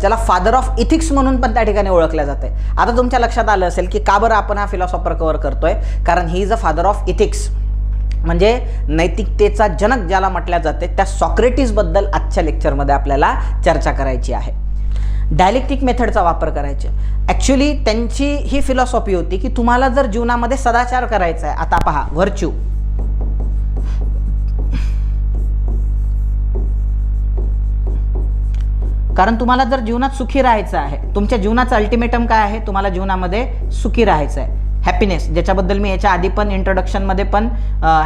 ज्याला father of ethics म्हणून पण त्या ठिकाणी ओळखल्या जाते आता तुमच्या लक्षात आलं असेल की का बरं आपण हा फिलॉसॉफर कव्हर करतोय? कारण he is a father of ethics म्हणजे नैतिकतेचा जनक ज्याला म्हटल्या जाते त्या सॉक्रेटिसबद्दल आजच्या लेक्चरमध्ये आपल्याला चर्चा करायची आहे. डायलेक्टिक मेथडचा वापर करायचे. ॲक्च्युली त्यांची ही फिलॉसॉफी होती की तुम्हाला जर जीवनामध्ये सदाचार करायचा आहे आता पहा व्हर्च्यू कारण तुम्हाला जर जीवनात सुखी राहायचं आहे तुमच्या जीवनाचं अल्टिमेटम काय आहे? तुम्हाला जीवनामध्ये सुखी राहायचं आहे. हॅपीनेस ज्याच्याबद्दल मी याच्या आधी पण इंट्रोडक्शनमध्ये पण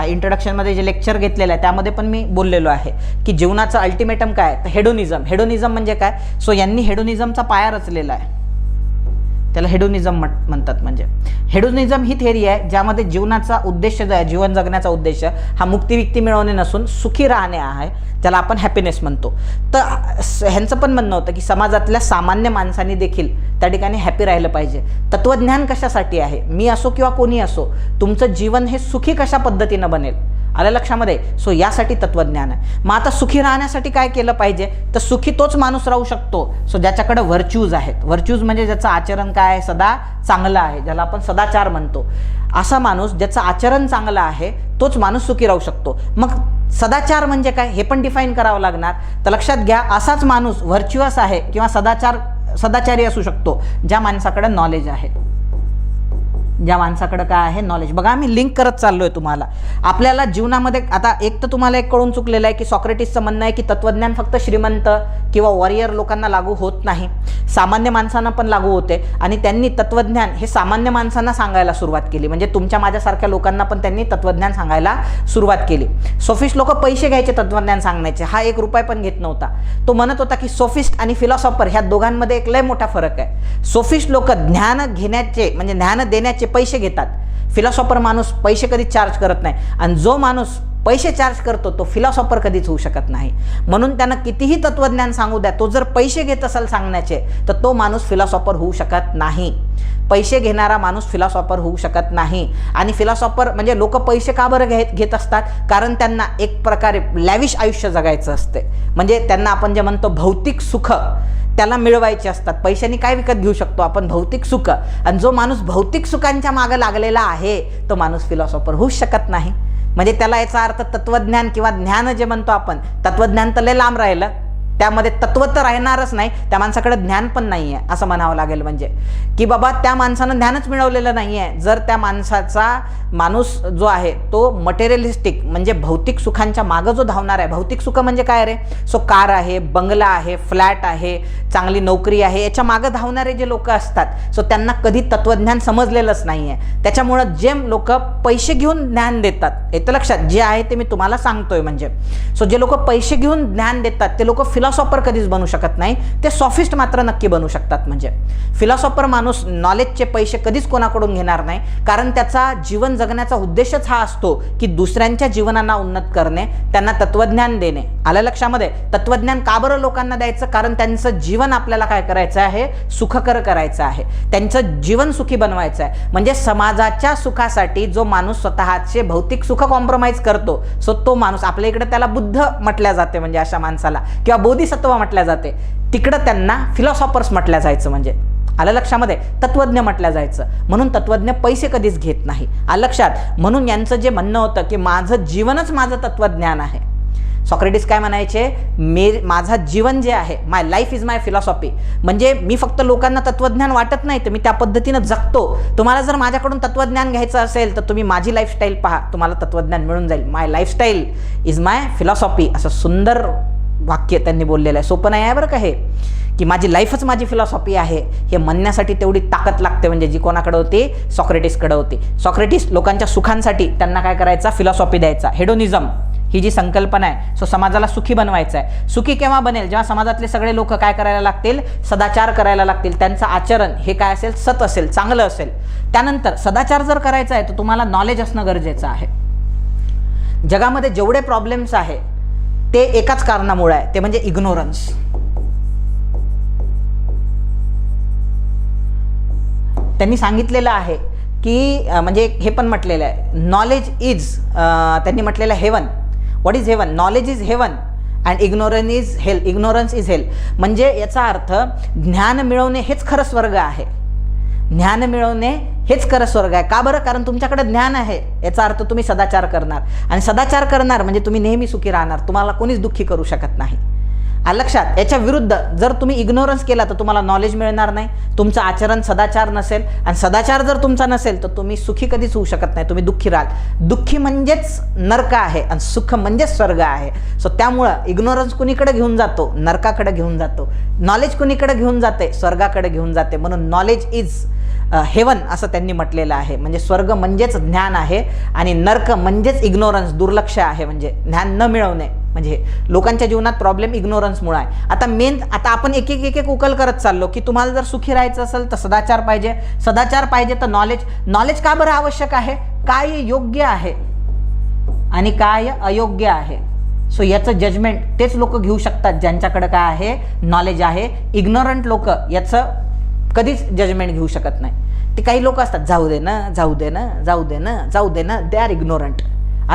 इंट्रोडक्शनमध्ये जे लेक्चर घेतलेलं आहे त्यामध्ये पण मी बोललेलो आहे की जीवनाचं अल्टिमेटम काय तर हेडोनिझम हेडोनिझम म्हणजे काय? सो यांनी हेडोनिझमचा पाया रचलेला आहे. त्याला हेडोनिझम म्हण म्हणतात म्हणजे. हेडोनिझम ही थेअरी आहे ज्यामध्ये जीवनाचा उद्देश जो आहे जीवन जगण्याचा उद्देश हा मुक्ती विक्ती मिळवणे नसून सुखी राहणे आहे त्याला आपण हॅपीनेस म्हणतो. तर ह्यांचं पण म्हणणं होतं की समाजातल्या सामान्य माणसांनी देखील त्या ठिकाणी हॅपी राहिलं पाहिजे. तत्वज्ञान कशासाठी आहे? मी असो किंवा कोणी असो तुमचं जीवन हे सुखी कशा पद्धतीनं बनेल? आलं लक्षामध्ये? सो यासाठी तत्वज्ञान आहे. मग आता सुखी राहण्यासाठी काय केलं पाहिजे? तर सुखी तोच माणूस राहू शकतो. सो ज्याच्याकडे व्हर्च्यूज आहेत. व्हर्च्यूज म्हणजे ज्याचं आचरण काय आहे? सदा चांगलं आहे ज्याला आपण सदाचार म्हणतो. असा माणूस ज्याचं आचरण चांगलं आहे तोच माणूस सुखी राहू शकतो. मग सदाचार म्हणजे काय? हे पण डिफाईन करावं लागणार. तर लक्षात घ्या असाच माणूस व्हर्च्युअस आहे किंवा सदाचार सदाचारी असू शकतो ज्या माणसाकडे नॉलेज आहे. ज्या माणसाकडं काय आहे नॉलेज बघा आम्ही लिंक करत चाललो आहे तुम्हाला. आपल्याला जीवनामध्ये आता एक तर तुम्हाला एक कळून चुकलेलं आहे की सॉक्रेटिसचं म्हणणं आहे की तत्वज्ञान फक्त श्रीमंत किंवा वॉरियर लोकांना लागू होत नाही. सामान्य माणसांना पण लागू होते आणि त्यांनी तत्वज्ञान हे सामान्य माणसांना सांगायला सुरुवात केली. म्हणजे तुमच्या माझ्यासारख्या लोकांना पण त्यांनी तत्वज्ञान सांगायला सुरुवात केली. सोफिस्ट लोक पैसे घ्यायचे तत्वज्ञान सांगण्याचे. हा एक रुपये पण घेत नव्हता. तो म्हणत होता की सोफिस्ट आणि फिलॉसॉफर ह्या दोघांमध्ये एक लय मोठा फरक आहे. सोफिस्ट लोक ज्ञान घेण्याचे म्हणजे ज्ञान देण्याचे पैसे घेतात. फिलॉसॉफर माणूस पैसे कधीच चार्ज करत नाही. आणि जो माणूस पैसे चार्ज करतो तो फिलॉसॉफर कधीच होऊ शकत नाही. म्हणून त्यानं कितीही तत्वज्ञान सांगू द्या तो जर पैसे घेत असेल सांगण्याचे तर तो माणूस फिलॉसॉफर होऊ शकत नाही. पैसे घेणारा माणूस फिलॉसॉफर होऊ शकत नाही. आणि फिलॉसॉफर म्हणजे लोक पैसे का बरं घेत घेत असतात? कारण त्यांना एक प्रकारे लॅविश आयुष्य जगायचं असते. म्हणजे त्यांना आपण जे म्हणतो भौतिक सुख त्याला मिळवायचे असतात. पैशाने काय विकत घेऊ शकतो? आपण भौतिक सुख. आणि जो माणूस भौतिक सुखांच्या मागं लागलेला आहे तो माणूस फिलॉसॉफर होऊच शकत नाही. म्हणजे त्याला याचा अर्थ तत्वज्ञान किंवा ज्ञान जे म्हणतो आपण तत्वज्ञान तर लय लांब राहिलं. त्यामध्ये तत्व तर राहणारच नाही त्या माणसाकडे ज्ञान पण नाही आहे असं म्हणावं लागेल म्हणजे. की बाबा त्या माणसानं ज्ञानच मिळवलेलं नाही आहे जर त्या माणसाचा माणूस जो आहे तो मटेरियलिस्टिक म्हणजे भौतिक सुखांच्या मागं जो धावणार आहे भौतिक सुख म्हणजे काय रे? सो कार आहे बंगला आहे फ्लॅट आहे चांगली नोकरी आहे याच्या मागं धावणारे जे लोक असतात सो त्यांना कधी तत्वज्ञान समजलेलंच नाही आहे त्याच्यामुळं जे लोक पैसे घेऊन ज्ञान देतात येतं लक्षात जे आहे ते मी तुम्हाला सांगतोय म्हणजे. सो जे लोक पैसे घेऊन ज्ञान देतात ते लोक फिलॉसॉफर कधीच बनू शकत नाही. ते सॉफिस्ट मात्र नक्की बनू शकतात म्हणजे. फिलॉसॉफर माणूस नॉलेजचे पैसे कधीच कोणाकडून घेणार नाही. कारण त्याचा जीवन जगण्याचा उद्देशच हा असतो की दुसऱ्यांच्या जीवनांना उन्नत करणे त्यांना तत्वज्ञान देणे. आलं लक्षामध्ये? तत्वज्ञान का बरं लोकांना द्यायचं? कारण त्यांचं जीवन आपल्याला काय करायचं आहे? सुखकर करायचं आहे. त्यांचं जीवन सुखी बनवायचं आहे. म्हणजे समाजाच्या सुखासाठी जो माणूस स्वतःचे भौतिक सुख कॉम्प्रोमाइज करतो सो तो माणूस आपल्या इकडे त्याला बुद्ध म्हटल्या जाते म्हणजे अशा माणसाला. किंवा बोधिसत्व म्हटल्या जाते. तिकडं त्यांना फिलॉसॉफर्स म्हटल्या जायचं म्हणजे. आलं लक्षामध्ये? तत्वज्ञ म्हटलं जायचं. म्हणून तत्वज्ञ पैसे कधीच घेत नाही. आलं लक्षात? म्हणून यांचं जे म्हणणं होतं की माझं जीवनच माझं तत्वज्ञान आहे. सॉक्रेटिस काय म्हणायचे? मे माझा जीवन जे आहे my life is my philosophy म्हणजे मी फक्त लोकांना तत्वज्ञान वाटत नाही तर मी त्या पद्धतीनं जगतो. तुम्हाला जर माझ्याकडून तत्वज्ञान घ्यायचं असेल तर तुम्ही माझी लाईफस्टाईल पहा. तुम्हाला तत्वज्ञान मिळून जाईल. My lifestyle is my philosophy असं सुंदर वाक्य त्यांनी बोललेलं आहे. सोपं नाही आहे बरं का हे? की माझी लाईफच माझी फिलॉसॉफी आहे. हे म्हणण्यासाठी तेवढी ताकद लागते म्हणजे जी कोणाकडे होती? सॉक्रेटिसकडे होती. सॉक्रेटिस लोकांच्या सुखांसाठी त्यांना काय करायचा? फिलॉसॉफी द्यायचा. हेडोनिझम ही जी संकल्पना आहे सो समाजाला सुखी बनवायचं आहे. सुखी केव्हा बनेल? जेव्हा समाजातले सगळे लोक काय करायला लागतील? सदाचार करायला लागतील. त्यांचं आचरण हे काय असेल? सत असेल. चांगलं असेल. त्यानंतर सदाचार जर करायचा आहे तर तुम्हाला नॉलेज असणं गरजेचं आहे. जगामध्ये जेवढे प्रॉब्लेम्स आहे ते एकाच कारणामुळे आहे. ते म्हणजे इग्नोरन्स त्यांनी सांगितलेलं आहे की म्हणजे हे पण म्हटलेलं आहे. नॉलेज इज त्यांनी म्हटलेलं heaven what is heaven knowledge is heaven and ignorance is hell ignorance is hell म्हणजे याचा अर्थ ज्ञान मिळवणे हेच खरं स्वर्ग आहे. ज्ञान मिळवणे हेच खरं स्वर्ग आहे. का बरं? कारण तुमच्याकडे ज्ञान आहे. याचा अर्थ तुम्ही सदाचार करणार. आणि सदाचार करणार म्हणजे तुम्ही नेहमी सुखी राहणार. तुम्हाला कोणीच दुःखी करू शकत नाही. लक्षात याच्या विरुद्ध जर तुम्ही इग्नोरन्स केला तर तुम्हाला नॉलेज मिळणार नाही. तुमचं आचरण सदाचार नसेल. आणि सदाचार जर तुमचा नसेल तर तुम्ही सुखी कधीच होऊ शकत नाही. तुम्ही दुःखी राहाल. दुःखी म्हणजेच नरक आहे आणि सुख म्हणजेच स्वर्ग आहे. सो त्यामुळं इग्नोरन्स कुणीकडे घेऊन जातो? नरकाकडे घेऊन जातो. नॉलेज कुणीकडे घेऊन जाते? स्वर्गाकडे घेऊन जाते. म्हणून नॉलेज इज हेवन असं त्यांनी म्हटलेलं आहे. म्हणजे स्वर्ग म्हणजेच ज्ञान आहे आणि नर्क म्हणजेच इग्नोरन्स दुर्लक्ष आहे. म्हणजे ज्ञान न मिळवणे. म्हणजे लोकांच्या जीवनात प्रॉब्लेम इग्नोरन्समुळे आहे. आता मेन आता आपण एक एक एक एक उकल करत चाललो की तुम्हाला जर सुखी राहायचं असेल तर सदाचार पाहिजे. सदाचार पाहिजे तर नॉलेज नॉलेज का बरं आवश्यक आहे? काय योग्य आहे? आणि काय अयोग्य आहे? सो याचं जजमेंट तेच लोक घेऊ शकतात ज्यांच्याकडे काय आहे? नॉलेज आहे. इग्नोरंट लोक याचं कधीच जजमेंट घेऊ शकत नाही. ते काही लोक असतात जाऊ दे ना जाऊ दे ना जाऊ दे ना जाऊ दे ना दे आर इग्नोरंट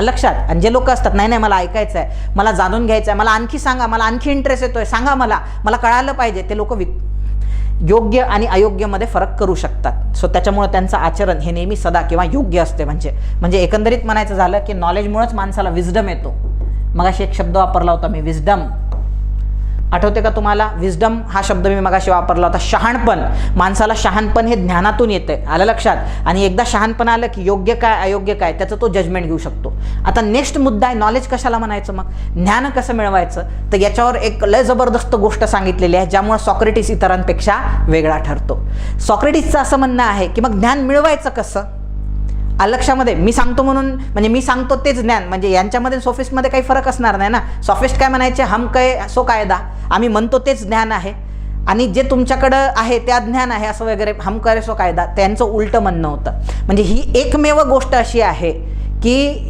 लक्षात. आणि जे लोक असतात नाही नाही मला ऐकायचं आहे मला जाणून घ्यायचं आहे मला आणखी सांगा मला आणखी इंटरेस्ट येतोय सांगा मला मला कळालं पाहिजे. ते लोक विक योग्य आणि अयोग्यमध्ये फरक करू शकतात. सो त्याच्यामुळे त्यांचं आचरण हे नेहमी सदा किंवा योग्य असते. म्हणजे म्हणजे एकंदरीत म्हणायचं झालं की नॉलेजमुळेच माणसाला विजडम येतो. मगाशी एक शब्द वापरला होता मी विजडम आठवते का तुम्हाला? विजडम हा शब्द मी मगाशी वापरला होता. शहाणपण. माणसाला शहाणपण हे ज्ञानातून येते आलं लक्षात? आणि एकदा शहाणपण आलं की योग्य काय अयोग्य काय त्याचं तो जजमेंट घेऊ शकतो. आता नेक्स्ट मुद्दा आहे नॉलेज कशाला म्हणायचं मग? ज्ञान कसं मिळवायचं? तर याच्यावर एक लय जबरदस्त गोष्ट सांगितलेली आहे ज्यामुळे सॉक्रेटिस इतरांपेक्षा वेगळा ठरतो. सॉक्रेटिसचं असं म्हणणं आहे की मग ज्ञान मिळवायचं कसं? अलक्षामध्ये मी सांगतो म्हणून म्हणजे मी सांगतो तेच ज्ञान. म्हणजे यांच्यामध्ये सोफिस्टमध्ये काही फरक असणार नाही ना. सॉफिस्ट काय म्हणायचे? हम काय सो कायदा. आम्ही म्हणतो तेच ज्ञान आहे. आणि जे तुमच्याकडं आहे त्या ज्ञान आहे असं वगैरे हम करे सो कायदा. त्यांचं उलटं म्हणणं होतं. म्हणजे ही एकमेव गोष्ट अशी आहे की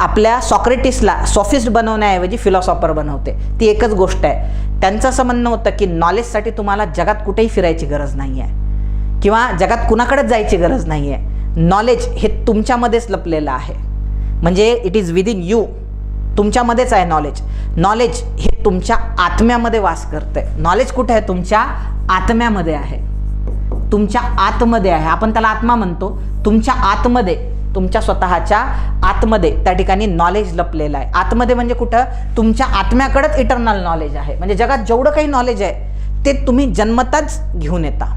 आपल्या सॉक्रेटिसला सॉफिस्ट बनवण्याऐवजी फिलॉसॉफर बनवते. ती एकच गोष्ट आहे. त्यांचं असं म्हणणं होतं की नॉलेजसाठी तुम्हाला जगात कुठेही फिरायची गरज नाही आहे किंवा जगात कुणाकडेच जायची गरज नाही आहे नॉलेज हे तुमच्यामध्येच लपलेलं आहे. म्हणजे इट इज विदिन यू तुमच्यामध्येच आहे नॉलेज नॉलेज हे तुमच्या आत्म्यामध्ये वास करते. नॉलेज कुठे आहे? तुमच्या आत्म्यामध्ये आहे. तुमच्या आतमध्ये आहे. आपण त्याला आत्मा म्हणतो. तुमच्या आतमध्ये तुमच्या स्वतःच्या आतमध्ये त्या ठिकाणी नॉलेज लपलेलं आहे. आतमध्ये म्हणजे कुठं? तुमच्या आत्म्याकडेच इटर्नल नॉलेज आहे. म्हणजे जगात जेवढं काही नॉलेज आहे ते तुम्ही जन्मताच घेऊन येता.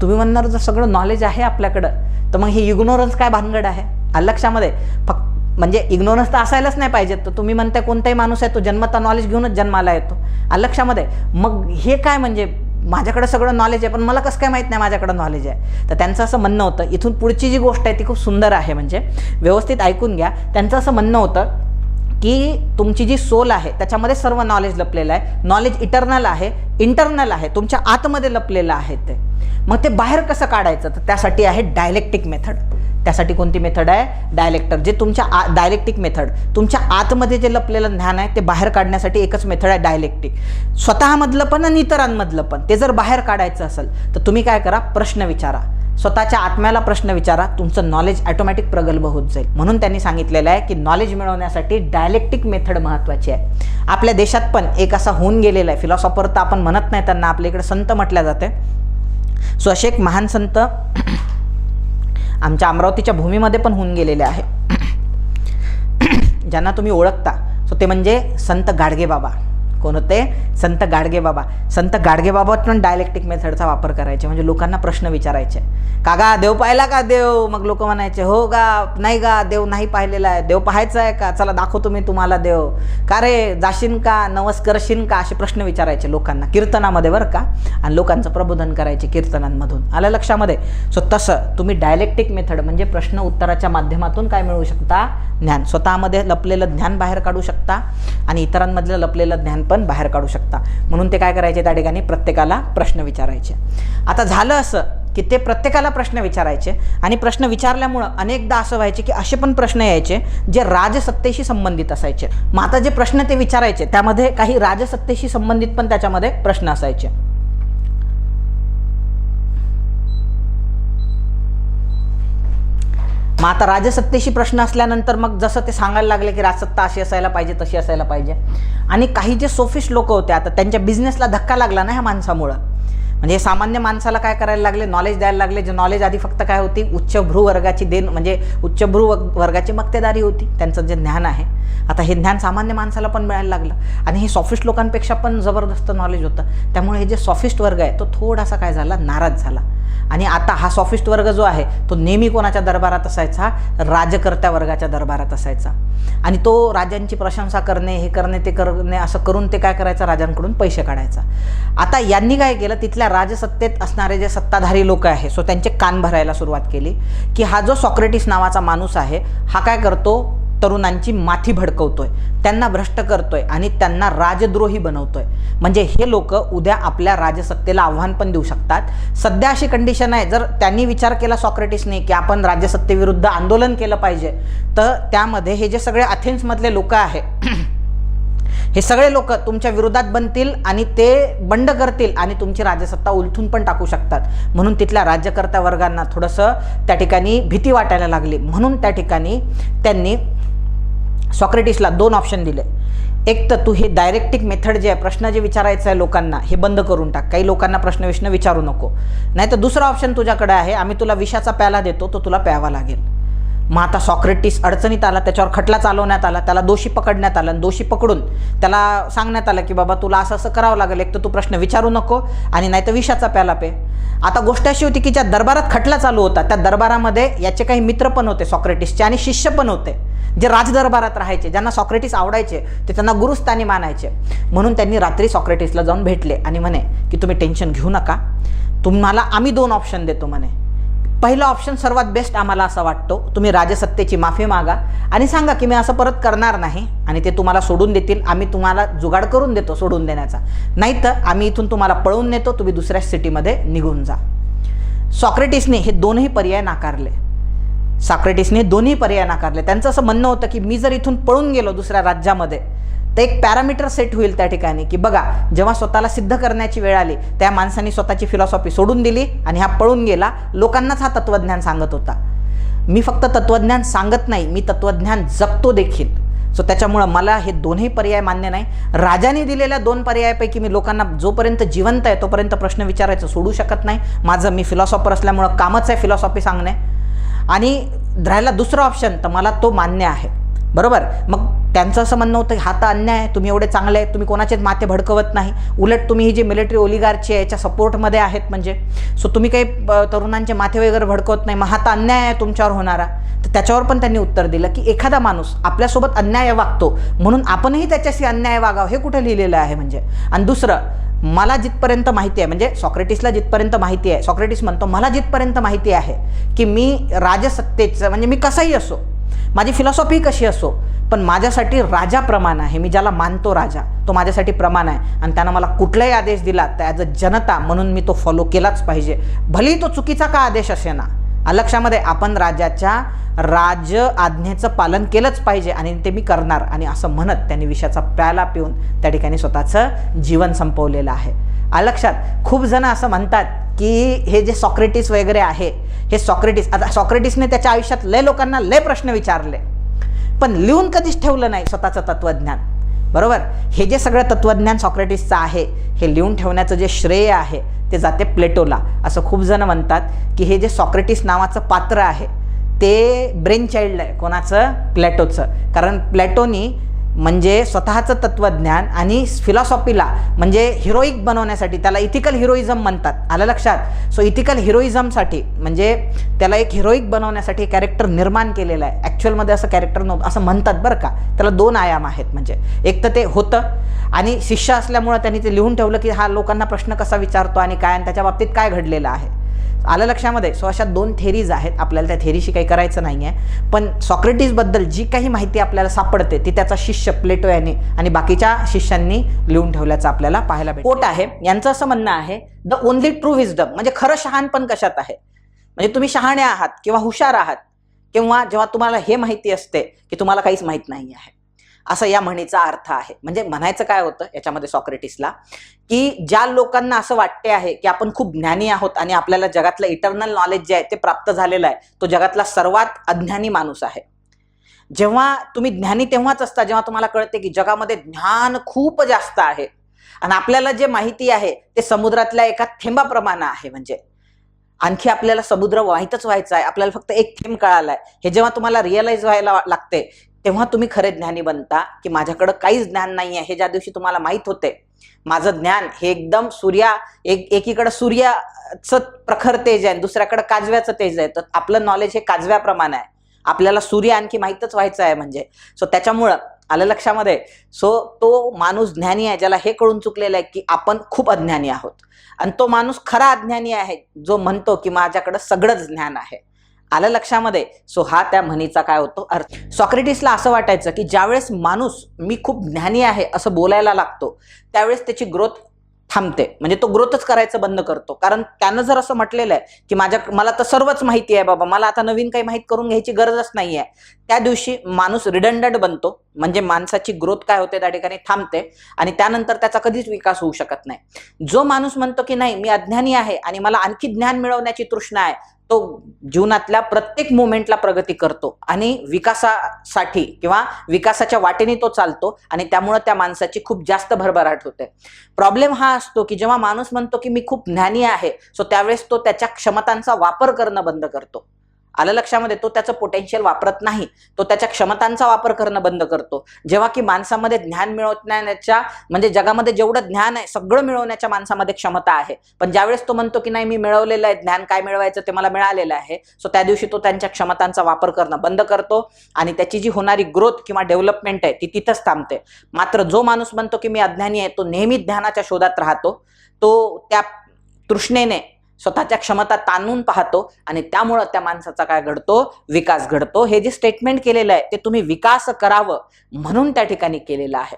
तुम्ही म्हणणार जर सगळं नॉलेज आहे आपल्याकडं तर मग हे इग्नोरन्स काय भानगड आहे? लक्षामध्ये फक्त म्हणजे इग्नोरन्स तर असायलाच नाही पाहिजे तर तुम्ही म्हणताय कोणताही माणूस आहे तो जन्मता नॉलेज घेऊनच जन्माला येतो. लक्षामध्ये मग हे काय म्हणजे माझ्याकडे सगळं नॉलेज आहे पण मला कसं काय माहीत नाही माझ्याकडं नॉलेज आहे? तर त्यांचं असं म्हणणं होतं इथून पुढची जी गोष्ट आहे ती खूप सुंदर आहे. म्हणजे व्यवस्थित ऐकून घ्या. त्यांचं असं म्हणणं होतं की तुमची जी सोल आहे त्याच्यामध्ये सर्व नॉलेज लपलेलं आहे. नॉलेज इटर्नल आहे इंटरनल आहे. तुमच्या आतमध्ये लपलेलं आहे ते. मग ते बाहेर कसं काढायचं? तर त्यासाठी आहे डायलेक्टिक मेथड त्यासाठी कोणती मेथड आहे? डायलेक्टर जे तुमच्या आ डायलेक्टिक मेथड तुमच्या आतमध्ये जे लपलेलं ज्ञान आहे ते बाहेर काढण्यासाठी एकच मेथड आहे डायलेक्टिक स्वतःमधलं पण आणि इतरांमधलं पण. ते जर बाहेर काढायचं असेल तर तुम्ही काय करा? प्रश्न विचारा. स्वतःच्या आत्म्याला प्रश्न विचारा. तुमचं नॉलेज ॲटोमॅटिक प्रगल्भ होत जाईल. म्हणून त्यांनी सांगितलेलं आहे की नॉलेज मिळवण्यासाठी डायलेक्टिक मेथड महत्त्वाची आहे. आपल्या देशात पण एक असा होऊन गेलेला आहे. फिलॉसॉफर तर आपण म्हणत नाही त्यांना आपल्या इकडे संत म्हटल्या जाते. सो असे एक महान संत आमच्या अमरावतीच्या भूमीमध्ये पण होऊन गेलेले आहे. ज्यांना तुम्ही ओळखता. सो ते म्हणजे संत गाडगे बाबा कोण होते संत गाडगे बाबा. संत गाडगे बाबा पण डायलेक्टिक मेथडचा वापर करायचे. म्हणजे लोकांना प्रश्न विचारायचे. का गा देव पाहिला का देव? मग लोक म्हणायचे हो गा नाही गा देव नाही पाहिलेला आहे. देव पाहायचा आहे का? चला दाखवतो मी तुम्हाला देव. का रे जाशीन का? नवस करशीन का? असे प्रश्न विचारायचे लोकांना. कीर्तनामध्ये बरं का? आणि लोकांचं प्रबोधन करायचे कीर्तनांमधून. आलं लक्षामध्ये? सो तसं तुम्ही डायलेक्टिक मेथड म्हणजे प्रश्न उत्तराच्या माध्यमातून काय मिळवू शकता? ज्ञान. स्वतःमध्ये लपलेलं ज्ञान बाहेर काढू शकता. आणि इतरांमधलं लपलेलं ज्ञान पण बाहेर काढू शकता. म्हणून ते काय करायचे त्या ठिकाणी? प्रत्येकाला प्रश्न विचारायचे. आता झालं असं की ते प्रत्येकाला प्रश्न विचारायचे आणि प्रश्न विचारल्यामुळं अनेकदा असं व्हायचे की असे पण प्रश्न यायचे जे राजसत्तेशी संबंधित असायचे. मग आता जे प्रश्न ते विचारायचे त्यामध्ये काही राजसत्तेशी संबंधित पण त्याच्यामध्ये प्रश्न असायचे. मग आता राजसत्तेशी प्रश्न असल्यानंतर मग जसं ते सांगायला लागले की राजसत्ता अशी असायला पाहिजे तशी असायला पाहिजे. आणि काही जे सोफिस्ट लोक होते आता त्यांच्या बिझनेसला धक्का लागला ना ह्या माणसामुळं. म्हणजे सामान्य माणसाला काय करायला लागले? नॉलेज द्यायला लागले. जे नॉलेज आधी फक्त काय होती? उच्चभ्रू वर्गाची देण म्हणजे उच्चभ्रू वर्ग- वर्गाची मक्तेदारी होती. त्यांचं जे ज्ञान आहे. आता हे ज्ञान सामान्य माणसाला पण मिळायला लागलं. आणि हे सॉफिस्ट लोकांपेक्षा पण जबरदस्त नॉलेज होतं. त्यामुळे हे जे सॉफिस्ट वर्ग आहे तो थोडासा काय झाला? नाराज झाला. आणि आता हा सॉफिस्ट वर्ग जो आहे तो नेहमी कोणाच्या दरबारात असायचा? राजकर्त्या वर्गाच्या दरबारात असायचा. आणि तो राजांची प्रशंसा करणे हे करणे ते करणे असं करून ते काय करायचं? राजांकडून पैसे काढायचा. आता यांनी काय केलं? तिथल्या राजसत्तेत असणारे जे सत्ताधारी लोक आहे सो त्यांचे कान भरायला सुरुवात केली की हा जो सॉक्रेटिस नावाचा माणूस आहे हा काय करतो? तरुणांची माथी भडकवतोय. त्यांना भ्रष्ट करतोय आणि त्यांना राजद्रोही बनवतोय. म्हणजे हे लोक उद्या आपल्या राजसत्तेला आव्हान पण देऊ शकतात. सध्या अशी कंडिशन आहे जर त्यांनी विचार केला सॉक्रेटिसने की आपण राजसत्तेविरुद्ध आंदोलन केलं पाहिजे तर त्यामध्ये हे जे सगळे अथेन्समधले लोक आहे हे सगळे लोक तुमच्या विरोधात बनतील आणि ते बंड करतील आणि तुमची राजसत्ता उलथून पण टाकू शकतात. म्हणून तिथल्या राज्यकर्त्या वर्गांना थोडंसं त्या ठिकाणी भीती वाटायला लागली. म्हणून त्या ठिकाणी त्यांनी सॉक्रेटिसला दोन ऑप्शन दिले. एक तर तू हे डायरेक्टिक मेथड जे आहे प्रश्न जे विचारायचं आहे लोकांना हे बंद करून टाक. काही लोकांना प्रश्न विश्न विचारू नको. नाही तर दुसरा ऑप्शन तुझ्याकडे आहे आम्ही तुला विषाचा प्याला देतो तो तुला प्यावा लागेल. मग आता सॉक्रेटिस अडचणीत आला त्याच्यावर खटला चालवण्यात आला त्याला दोषी पकडण्यात आला आणि दोषी पकडून त्याला सांगण्यात आलं की बाबा तुला असं असं करावं लागेल एक तर तू प्रश्न विचारू नको आणि नाही तर विषाचा प्याला पे. आता गोष्ट अशी होती की ज्या दरबारात खटला चालू होता त्या दरबारामध्ये याचे काही मित्र पण होते सॉक्रेटिसचे आणि शिष्य पण होते जे राजदरबारात राहायचे ज्यांना सॉक्रेटिस आवडायचे ते त्यांना गुरुस्थानी मानायचे. म्हणून त्यांनी रात्री सॉक्रेटिसला जाऊन भेटले आणि म्हणे की तुम्ही टेन्शन घेऊ नका तुम्हाला आम्ही दोन ऑप्शन देतो म्हणे. पहिला ऑप्शन सर्वात बेस्ट आम्हाला असा वाटतो. तुम्ही राजसत्तेची माफी मागा आणि सांगा की मी असं परत करणार नाही आणि ते तुम्हाला सोडून देतील. आम्ही तुम्हाला जुगाड करून देतो सोडून देण्याचा. नाही तर आम्ही इथून तुम्हाला पळवून नेतो तुम्ही दुसऱ्या सिटीमध्ये निघून जा. सॉक्रेटिसने हे दोनही पर्याय नाकारले. साक्रेटिसने दोन्ही पर्याय नाकारले. त्यांचं असं म्हणणं होतं की मी जर इथून पळून गेलो दुसऱ्या राज्यामध्ये तर एक पॅरामीटर सेट होईल त्या ठिकाणी की बघा जेव्हा स्वतःला सिद्ध करण्याची वेळ आली त्या माणसाने स्वतःची फिलॉसॉफी सोडून दिली आणि हा पळून गेला लोकांनाच हा तत्वज्ञान सांगत होता. मी फक्त तत्वज्ञान सांगत नाही मी तत्वज्ञान जगतो देखील. सो त्याच्यामुळं मला हे दोन्ही पर्याय मान्य नाही. राजाने दिलेल्या दोन पर्यायापैकी मी लोकांना जोपर्यंत जिवंत आहे तोपर्यंत प्रश्न विचारायचं सोडू शकत नाही. माझं मी फिलॉसॉफर असल्यामुळं कामच आहे फिलॉसॉफी सांगणे. आणि राहिला दुसरा ऑप्शन तर मला तो मान्य आहे. बरोबर? मग त्यांचं असं म्हणणं होतं हा तर अन्याय आहे तुम्ही एवढे चांगले आहेत तुम्ही कोणाचेच माथे भडकवत नाही. उलट तुम्ही ही जी मिलिटरी ओलिगारची आहे याच्या सपोर्टमध्ये आहेत म्हणजे. सो तुम्ही काही तरुणांचे माथे वगैरे भडकवत नाही. मग हा तर अन्याय आहे तुमच्यावर होणारा. तर त्याच्यावर पण त्यांनी उत्तर दिलं की एखादा माणूस आपल्यासोबत अन्याय वागतो. म्हणून आपणही त्याच्याशी अन्याय वागावं हे कुठे लिहिलेलं आहे म्हणजे? आणि दुसरं मला जिथपर्यंत माहिती आहे म्हणजे सॉक्रेटिसला जिथपर्यंत माहिती आहे सॉक्रेटिस म्हणतो मला जिथपर्यंत माहिती आहे की मी राजसत्तेचं म्हणजे मी कसाही असो माझी फिलॉसॉफी कशी असो पण माझ्यासाठी राजा प्रमाण आहे. मी ज्याला मानतो राजा तो माझ्यासाठी प्रमाण आहे. आणि त्यानं मला कुठलाही आदेश दिला तर ॲज अ जनता म्हणून मी तो फॉलो केलाच पाहिजे. भलेही तो चुकीचा का आदेश असे ना लक्षामध्ये आपण राजाच्या राज आज्ञेचं पालन केलंच पाहिजे आणि ते मी करणार आणि असं म्हणत त्यांनी विषाचा प्याला पिऊन त्या ठिकाणी स्वतःचं जीवन संपवलेलं आहे. अलक्षात खूप जण असं म्हणतात की हे जे सॉक्रेटिस वगैरे आहे हे सॉक्रेटिस आता सॉक्रेटिसने त्याच्या आयुष्यात लय लोकांना लय प्रश्न विचारले. पण लिहून कधीच ठेवलं नाही स्वतःचं तत्त्वज्ञान बरोबर? हे जे सगळं तत्त्वज्ञान सॉक्रेटिसचं आहे हे लिहून ठेवण्याचं जे श्रेय आहे ते जाते प्लेटोला. असं खूप जण म्हणतात की हे जे सॉक्रेटिस नावाचं पात्र आहे ते ब्रेन चाइल्ड आहे कोणाचं? प्लॅटोचं. कारण प्लॅटोनी म्हणजे स्वतःचं तत्त्वज्ञान आणि फिलॉसॉफीला म्हणजे हिरोईक बनवण्यासाठी त्याला इथिकल हिरोईझम म्हणतात. आलं लक्षात? सो इथिकल हिरोईझमसाठी म्हणजे त्याला एक हिरोईक बनवण्यासाठी कॅरेक्टर निर्माण केलेलं आहे. ॲक्च्युअलमध्ये असं कॅरेक्टर नव्हतं असं म्हणतात बरं का. त्याला दोन आयाम आहेत म्हणजे. एक तर ते होतं आणि शिष्य असल्यामुळं त्यांनी ते लिहून ठेवलं की हा लोकांना प्रश्न कसा विचारतो आणि काय आणि त्याच्या बाबतीत काय घडलेलं आहे. आलं लक्षामध्ये. सो अशा दोन थेरीज आहेत. आपल्याला त्या थेरीशी काही करायचं नाही आहे पण सॉक्रेटिसबद्दल जी काही माहिती आपल्याला सापडते ती त्याचा शिष्य प्लेटो याने आणि बाकीच्या शिष्यांनी लिहून ठेवल्याचं आपल्याला पाहायला भेट कोट आहे यांचं असं म्हणणं आहे द ओनली ट्रू विजडम म्हणजे खरं शहाणपण कशात आहे? म्हणजे तुम्ही शहाणे आहात किंवा हुशार आहात किंवा जेव्हा तुम्हाला हे माहिती असते की तुम्हाला काहीच माहीत नाही आहे असा या म्हणीचा अर्थ आहे. म्हणजे म्हणायचं काय होतं याच्यामध्ये सॉक्रेटिसला की ज्या लोकांना असं वाटते आहे की आपण खूप ज्ञानी आहोत आणि आपल्याला जगातलं इटर्नल नॉलेज जे आहे ते प्राप्त झालेलं आहे तो जगातला सर्वात अज्ञानी माणूस आहे. जेव्हा तुम्ही ज्ञानी तेव्हाच असता जेव्हा तुम्हाला कळते की जगामध्ये ज्ञान खूप जास्त आहे. आणि आपल्याला जे माहिती आहे ते समुद्रातल्या एका थेंबाप्रमाणे आहे म्हणजे. आणखी आपल्याला समुद्र माहीतच व्हायचा आहे आपल्याला फक्त एक थेंब कळालाय. हे जेव्हा तुम्हाला रिअलाइज व्हायला लागते तेव्हा तुम्ही खरे ज्ञानी बनता की माझ्याकडं काहीच ज्ञान नाही आहे हे ज्या दिवशी तुम्हाला माहीत होते माझं ज्ञान हे एकदम सूर्या एक एकीकडं सूर्याचं प्रखर तेज आहे दुसऱ्याकडं काजव्याचं तेज आहे. तर आपलं नॉलेज हे काजव्याप्रमाणे आहे. आपल्याला सूर्य आणखी माहीतच व्हायचं आहे म्हणजे. सो त्याच्यामुळं आलं लक्षामध्ये. सो तो माणूस ज्ञानी आहे ज्याला हे कळून चुकलेलं आहे की आपण खूप अज्ञानी आहोत. आणि तो माणूस खरा अज्ञानी आहे जो म्हणतो की माझ्याकडं सगळंच ज्ञान आहे. आलं लक्षामध्ये. सो हा त्या म्हणीचा काय होतो? अर्थ. सॉक्रेटिसला असं वाटायचं की ज्यावेळेस माणूस मी खूप ज्ञानी आहे असं बोलायला लागतो त्यावेळेस त्याची ग्रोथ थांबते. म्हणजे तो ग्रोथच करायचं बंद करतो. कारण त्यानं जर असं म्हटलेलं आहे की माझ्या मला तर सर्वच माहिती आहे बाबा मला आता नवीन काही माहीत करून घ्यायची गरजच नाही आहे त्या दिवशी माणूस रिडंडंट बनतो. म्हणजे माणसाची ग्रोथ काय होते त्या ठिकाणी? थांबते. आणि त्यानंतर त्याचा कधीच विकास होऊ शकत नाही. जो माणूस म्हणतो की नाही मी अज्ञानी आहे आणि मला आणखी ज्ञान मिळवण्याची तृष्णा आहे तो जीवनातल्या प्रत्येक मुवमेंटला प्रगती करतो आणि विकासासाठी किंवा विकासाच्या वाटेने तो चालतो आणि त्यामुळं त्या माणसाची खूप जास्त भरभराट होते. प्रॉब्लेम हा असतो की जेव्हा माणूस म्हणतो की मी खूप ज्ञानी आहे सो त्यावेळेस तो त्याच्या क्षमतांचा वापर करणं बंद करतो. आलं लक्षामध्ये तो त्याचं पोटेन्शियल वापरत नाही. तो त्याच्या क्षमतांचा वापर करणं बंद करतो. जेव्हा की माणसामध्ये ज्ञान मिळवण्याच्या म्हणजे जगामध्ये जेवढं ज्ञान आहे सगळं मिळवण्याच्या माणसामध्ये क्षमता आहे. पण ज्यावेळेस तो म्हणतो की नाही मी मिळवलेलं आहे ज्ञान काय मिळवायचं ते मला मिळालेलं आहे सो त्या दिवशी तो त्यांच्या क्षमतांचा वापर करणं बंद करतो आणि त्याची जी होणारी ग्रोथ किंवा डेव्हलपमेंट आहे ती तिथंच थांबते. मात्र जो माणूस म्हणतो की मी अज्ञानी आहे तो नेहमी ज्ञानाच्या शोधात राहतो. तो त्या तृष्णेने स्वतःच्या क्षमता ताणून पाहतो आणि त्यामुळं त्या माणसाचा काय घडतो? विकास घडतो. हे जे स्टेटमेंट केलेलं आहे ते तुम्ही विकास करावं म्हणून त्या ठिकाणी केलेलं आहे.